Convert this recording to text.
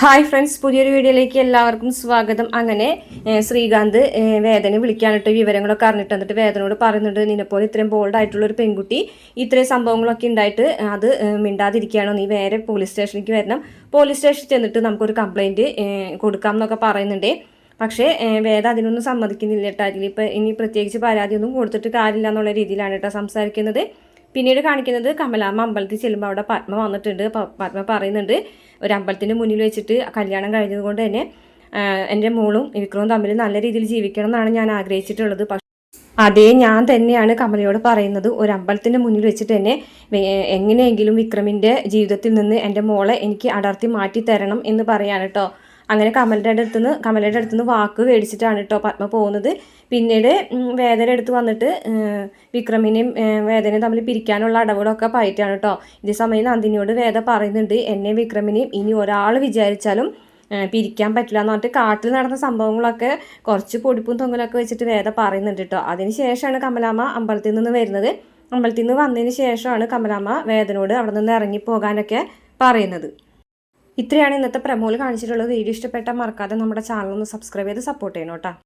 Hi friends പുതിയൊരു വീഡിയോയിലേക്ക് എല്ലാവർക്കും സ്വാഗതം. അങ്ങനെ ശ്രീകാന്ത് വേദനെ വിളിക്കാനിട്ട് വിവരങ്ങളൊക്കെ അറിഞ്ഞിട്ട് എന്നിട്ട് വേദനയോട് പറയുന്നുണ്ട് നിന്നെപ്പോലെ ഇത്രയും ബോൾഡ് ആയിട്ടുള്ള ഒരു പെൺകുട്ടി ഇത്രയും സംഭവങ്ങളൊക്കെ ഉണ്ടായിട്ട് അത് മിണ്ടാതിരിക്കുകയാണോ? നീ വേറെ പോലീസ് സ്റ്റേഷനിലേക്ക് വരണം. പോലീസ് സ്റ്റേഷനിൽ ചെന്നിട്ട് നമുക്കൊരു കംപ്ലൈന്റ് കൊടുക്കാം എന്നൊക്കെ പറയുന്നുണ്ട്. പക്ഷേ വേദ അതിനൊന്നും സമ്മതിക്കുന്നില്ല കേട്ടോ. അതിലിപ്പോൾ ഇനി പ്രത്യേകിച്ച് പരാതിയൊന്നും കൊടുത്തിട്ട് കാര്യമില്ല എന്നുള്ള രീതിയിലാണ് കേട്ടോ സംസാരിക്കുന്നത്. പിന്നീട് കാണിക്കുന്നത് കമലാമ്മ അമ്പലത്തിൽ ചെല്ലുമ്പോൾ അവിടെ പത്മ വന്നിട്ടുണ്ട്. പത്മ പറയുന്നുണ്ട്. ഒരു അമ്പലത്തിന്റെ മുന്നിൽ വെച്ചിട്ട് കല്യാണം കഴിഞ്ഞത് കൊണ്ട് തന്നെ എന്റെ മോളും വിക്രവും തമ്മിൽ നല്ല രീതിയിൽ ജീവിക്കണം എന്നാണ് ഞാൻ ആഗ്രഹിച്ചിട്ടുള്ളത്. അതേ ഞാൻ തന്നെയാണ് കമലയോട് പറയുന്നത്. ഒരു അമ്പലത്തിന്റെ മുന്നിൽ വെച്ചിട്ട് തന്നെ എങ്ങനെയെങ്കിലും വിക്രമിന്റെ ജീവിതത്തിൽ നിന്ന് എന്റെ മോളെ എനിക്ക് അടർത്തി മാറ്റി തരണം എന്ന് പറയാണ് കേട്ടോ അങ്ങനെ കമലയുടെ അടുത്തുനിന്ന് കമലയുടെ അടുത്തുനിന്ന് വാക്ക് മേടിച്ചിട്ടാണ് കേട്ടോ പത്മ പോകുന്നത്. പിന്നീട് വേദന എടുത്ത് വന്നിട്ട് വിക്രമിനെയും വേദനയും തമ്മിൽ പിരിക്കാനുള്ള അടവുകളൊക്കെ പായിട്ടാണ് കേട്ടോ ഇതേ സമയം നന്ദിനിയോട് വേദ പറയുന്നുണ്ട് എന്നെ വിക്രമിനെയും ഇനി ഒരാൾ വിചാരിച്ചാലും പിരിക്കാൻ പറ്റില്ല എന്ന് പറഞ്ഞിട്ട് കാട്ടിൽ നടന്ന സംഭവങ്ങളൊക്കെ കുറച്ച് പൊടിപ്പും തൊങ്ങലൊക്കെ വെച്ചിട്ട് വേദ പറയുന്നുണ്ട് കേട്ടോ അതിന് ശേഷമാണ് കമലാമ്മ അമ്പലത്തിൽ നിന്ന് വരുന്നത്. അമ്പലത്തിൽ നിന്ന് വന്നതിന് ശേഷമാണ് കമലാമ്മ വേദനോട് അവിടെ നിന്ന് ഇറങ്ങി പോകാനൊക്കെ പറയുന്നത്. ഇത്രയാണ് ഇന്നത്തെ പ്രമോൽ കാണിച്ചിട്ടുള്ളത്. വീഡിയോ ഇഷ്ടപ്പെട്ടാൽ മറക്കാതെ നമ്മുടെ ചാനൽ ഒന്ന് സബ്സ്ക്രൈബ് ചെയ്ത് സപ്പോർട്ട് ചെയ്യണം കേട്ടോ.